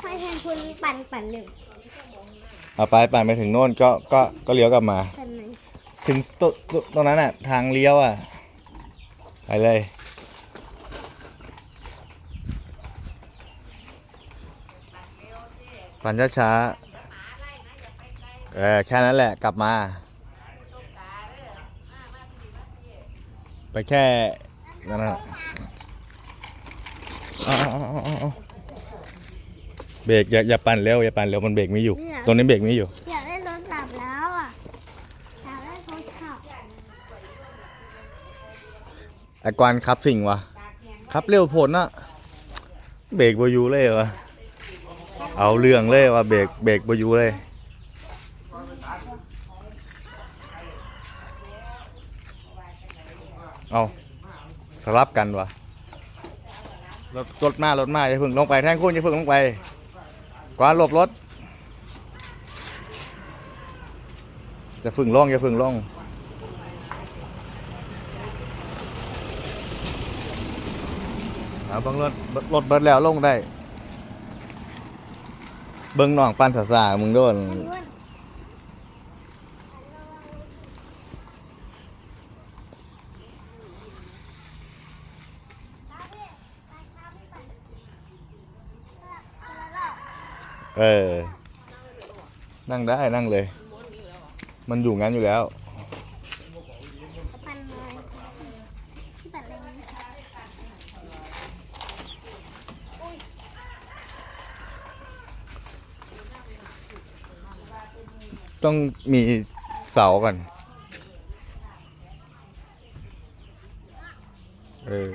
ให้แทนคุณปั่นปั่นหนึ่งเอาไปปั่นไปถึงโน่นก็ก็ก็เลี้ยวกลับมา ปั่นไหนถึงตตตรงนั้นอะ ทางเลี้ยวอะ ไปเลย ปั่นช้าๆเออแค่นั้นแหละกลับมา ไปแค่นั่นน่ะเบรกอย่าอย่าปั่นเร็วอย่าปั่นเร็วมันเบรกไม่อยู่ ตรงนี้เบรกไม่อยู่ อยากเล่นรถสับแล้วอะอยากเล่นรถสับไอ้กวนขับสิ่งวะขับเร็วผลอะเบรกบอยู่เลยวะเอาเรื่องเลยวะเบรกเบรกบอยู่เลย เอาสลับกันวะรถรถมารถมาอย่าพึ่งลงไปแท่งคุณอย่าพึ่งลงไป กวาหลบรถจะพึ่งลงอย่าพึ่งลงเอาบิ้งรถรถเบิดแล้วลงได้ เบิ้งน้องปันสาสามึงโดน เออ นั่งได้นั่งเลย มันอยู่งั้นอยู่แล้ว ปั่นเลยที่ปั่นเลยต้องมีเสาก่อน เออ